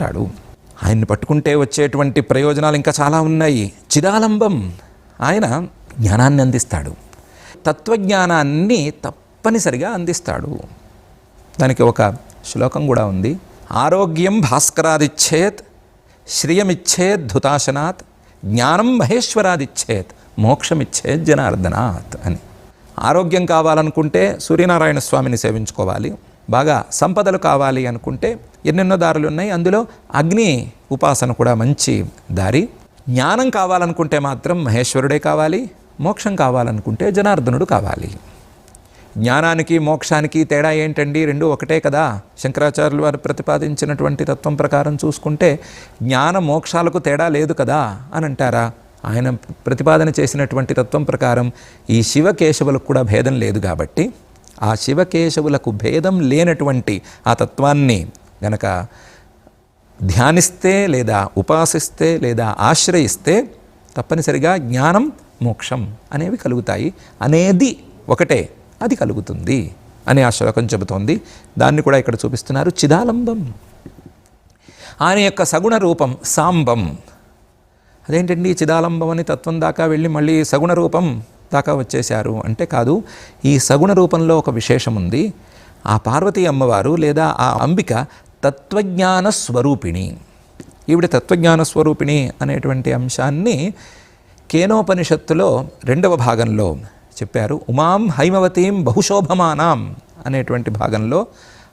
అంటాడు. ఆయన్ని పట్టుకుంటే వచ్చేటువంటి ప్రయోజనాలు ఇంకా చాలా ఉన్నాయి. చిదాలంబం. ఆయన జ్ఞానాన్ని అందిస్తాడు. తత్వజ్ఞానాన్ని తప్పనిసరిగా అందిస్తాడు. దానికి ఒక శ్లోకం కూడా ఉంది. ఆరోగ్యం భాస్కరాదిచ్చేత్ శ్రియమిచ్చేత్ ధుతాశనాత్ జ్ఞానం మహేశ్వరాదిచ్చేత్ మోక్షమిచ్చేద్ జనార్దనాత్ అని. ఆరోగ్యం కావాలనుకుంటే సూర్యనారాయణ స్వామిని సేవించుకోవాలి. బాగా సంపదలు కావాలి అనుకుంటే ఎన్నెన్నో దారులు ఉన్నాయి. అందులో అగ్ని ఉపాసన కూడా మంచి దారి. జ్ఞానం కావాలనుకుంటే మాత్రం మహేశ్వరుడే కావాలి. మోక్షం కావాలనుకుంటే జనార్దనుడు కావాలి. జ్ఞానానికి మోక్షానికి తేడా ఏంటండి? రెండు ఒకటే కదా. శంకరాచార్యులు వారు ప్రతిపాదించినటువంటి తత్వం ప్రకారం చూసుకుంటే జ్ఞాన మోక్షాలకు తేడా లేదు కదా అని అంటారా? ఆయన ప్రతిపాదన చేసినటువంటి తత్వం ప్రకారం ఈ శివకేశవులకు కూడా భేదం లేదు కాబట్టి ఆ శివకేశవులకు భేదం లేనటువంటి ఆ తత్వాన్ని గనక ధ్యానిస్తే లేదా ఉపాసిస్తే లేదా ఆశ్రయిస్తే తప్పనిసరిగా జ్ఞానం మోక్షం అనేవి కలుగుతాయి. అనేది ఒకటే అది కలుగుతుంది అని ఆ శ్లోకం చెబుతోంది. దాన్ని కూడా ఇక్కడ చూపిస్తున్నారు చిదాలంబం. ఆయన యొక్క సగుణ రూపం సాంబం. అదేంటండి చిదాలంబం అని తత్వం దాకా వెళ్ళి మళ్ళీ సగుణ రూపం? దాకా వచ్చేశారు అంటే కాదు ఈ సగుణ రూపంలో ఒక విశేషం ఉంది. ఆ పార్వతీ అమ్మవారు లేదా ఆ అంబిక తత్వజ్ఞాన స్వరూపిణి. ఈవిడ తత్వజ్ఞాన స్వరూపిణి అనేటువంటి అంశాన్ని కేనోపనిషత్తులో రెండవ భాగంలో చెప్పారు. ఉమాం హైమవతీం బహుశోభమానాం అనేటువంటి భాగంలో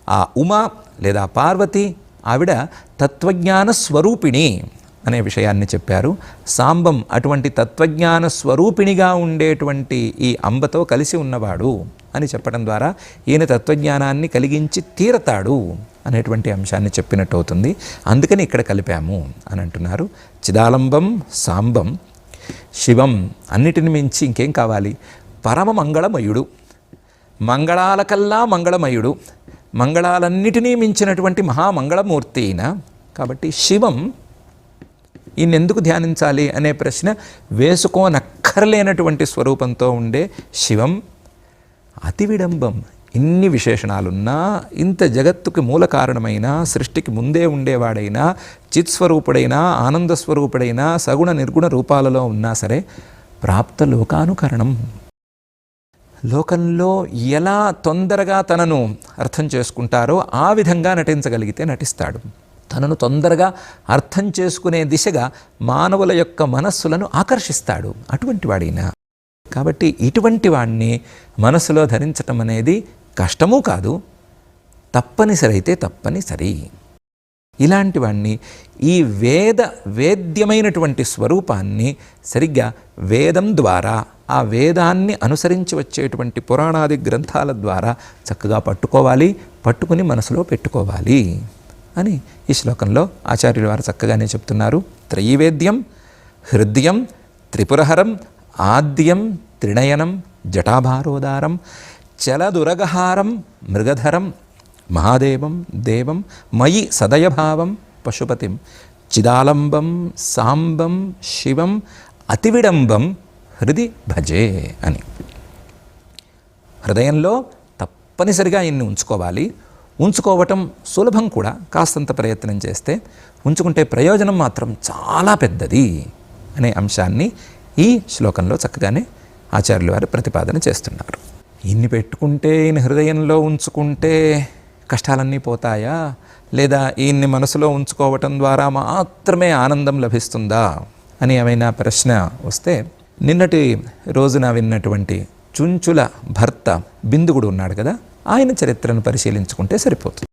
ఆ ఉమా లేదా పార్వతి ఆవిడ తత్వజ్ఞాన స్వరూపిణి అనే విషయాన్ని చెప్పారు. సాంబం అటువంటి తత్వజ్ఞాన స్వరూపిణిగా ఉండేటువంటి ఈ అంబతో కలిసి ఉన్నవాడు అని చెప్పడం ద్వారా ఈయన తత్వజ్ఞానాన్ని కలిగించి తీరతాడు అనేటువంటి అంశాన్ని చెప్పినట్టు అవుతుంది. అందుకని ఇక్కడ కలిపాము అని అంటున్నారు. చిదాలంబం సాంబం శివం అన్నిటిని మించి ఇంకేం కావాలి? పరమ మంగళమయుడు మంగళాలకల్లా మంగళమయుడు మంగళాలన్నిటినీ మించినటువంటి మహామంగళమూర్తి అయిన కాబట్టి శివం ఈయనెందుకు ధ్యానించాలి అనే ప్రశ్న వేసుకోనక్కర్లేనటువంటి స్వరూపంతో ఉండే శివం అతి విడంబం. ఇన్ని విశేషణాలున్నా ఇంత జగత్తుకి మూల కారణమైన సృష్టికి ముందే ఉండేవాడైనా చిత్స్వరూపుడైనా ఆనందస్వరూపుడైనా సగుణ నిర్గుణ రూపాలలో ఉన్నా సరే ప్రాప్త లోకానుకరణం. లోకంలో ఎలా తొందరగా తనను అర్థం చేసుకుంటారో ఆ విధంగా నటించగలిగితే నటిస్తాడు. తనను తొందరగా అర్థం చేసుకునే దిశగా మానవుల యొక్క మనస్సులను ఆకర్షిస్తాడు అటువంటి వాడినా. కాబట్టి ఇటువంటి వాడిని మనసులో ధరించటం అనేది కష్టమూ కాదు తప్పనిసరి అయితే తప్పనిసరి. ఇలాంటి వాణ్ణి ఈ వేద వేద్యమైనటువంటి స్వరూపాన్ని సరిగ్గా వేదం ద్వారా ఆ వేదాన్ని అనుసరించి వచ్చేటువంటి పురాణాది గ్రంథాల ద్వారా చక్కగా పట్టుకోవాలి పట్టుకుని మనసులో పెట్టుకోవాలి. అని ఈ శ్లోకంలో ఆచార్యుల వారు చక్కగానే చెప్తున్నారు. త్రయీవేద్యం హృదయం త్రిపురహరం ఆద్యం త్రిణయనం జటాభారోదారం చలదురగహారం మృగధరం మహాదేవం దేవం మయి సదయభావం పశుపతిం చిదాలంబం సాంబం శివం అతివిడంబం హృది భజే అని. హృదయంలో తప్పనిసరిగా ఇన్ని ఉంచుకోవాలి. ఉంచుకోవటం సులభం కూడా. కాస్తంత ప్రయత్నం చేస్తే ఉంచుకుంటే ప్రయోజనం మాత్రం చాలా పెద్దది అనే అంశాన్ని ఈ శ్లోకంలో చక్కగానే ఆచార్యులు వారు ప్రతిపాదన చేస్తున్నారు. ఇన్ని పెట్టుకుంటే ఈయన హృదయంలో ఉంచుకుంటే కష్టాలన్నీ పోతాయా? లేదా ఈయన్ని మనసులో ఉంచుకోవటం ద్వారా మాత్రమే ఆనందం లభిస్తుందా? అని ఏమైనా ప్రశ్న వస్తే నిన్నటి రోజున విన్నటువంటి చుంచుల భర్త బిందుగుడు ఉన్నాడు కదా? ఆయన చరిత్రను పరిశీలించుకుంటే సరిపోతుంది.